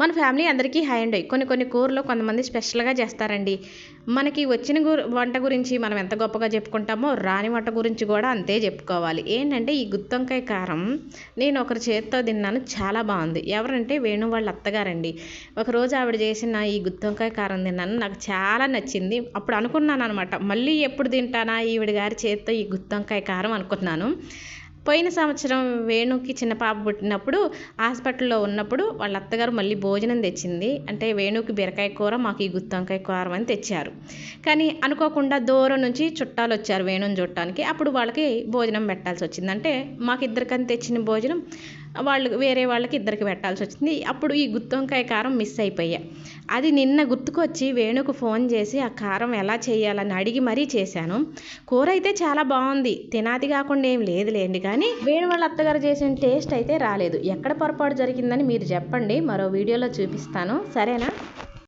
మన ఫ్యామిలీ అందరికీ high and. కొన్ని కొన్ని కూరలు కొంతమంది స్పెషల్గా చేస్తారండి. మనకి వచ్చిన గు- వంట గురించి మనం ఎంత గొప్పగా చెప్పుకుంటామో రాని వంట గురించి కూడా అంతే చెప్పుకోవాలి. ఏంటంటే ఈ గుత్తొంకాయ కారం నేను ఒకరి చేతితో తిన్నాను చాలా బాగుంది. ఎవరంటే వేణు వాళ్ళ అత్తగారండి. ఒకరోజు ఆవిడ చేసిన ఈ గుత్తొంకాయ కారం తిన్నాను నాకు చాలా నచ్చింది. అప్పుడు అనుకున్నాను అనమాట మళ్ళీ ఎప్పుడు తింటానా ఈవిడ గారి చేతితో ఈ గుత్తొంకాయ కారం అనుకున్నాను. పోయిన సంవత్సరం వేణుకి చిన్న పాప పుట్టినప్పుడు హాస్పిటల్లో ఉన్నప్పుడు వాళ్ళ అత్తగారు మళ్ళీ భోజనం తెచ్చింది. అంటే వేణుకి బీరకాయ కూర మాకు ఈ గుత్తంకాయ కూర అని తెచ్చారు. కానీ అనుకోకుండా దూరం నుంచి చుట్టాలు వచ్చారు వేణుని చూడటానికి. అప్పుడు వాళ్ళకి భోజనం పెట్టాల్సి వచ్చింది. అంటే మాకు ఇద్దరికని తెచ్చిన భోజనం వాళ్ళు వేరే వాళ్ళకి ఇద్దరికి పెట్టాల్సి వచ్చింది. అప్పుడు ఈ గుత్తొంకాయ కారం మిస్ అయిపోయా. అది నిన్న గుర్తుకొచ్చి వేణుకు ఫోన్ చేసి ఆ కారం ఎలా చేయాలని అడిగి మరీ చేశాను. కూర అయితే చాలా బాగుంది. తినాది కాకుండా ఏం లేదులేండి కానీ వేణు వాళ్ళ అత్తగారు చేసిన టేస్ట్ అయితే రాలేదు. ఎక్కడ పొరపాటు జరిగిందని మీరు చెప్పండి. మరో వీడియోలో చూపిస్తాను. సరేనా?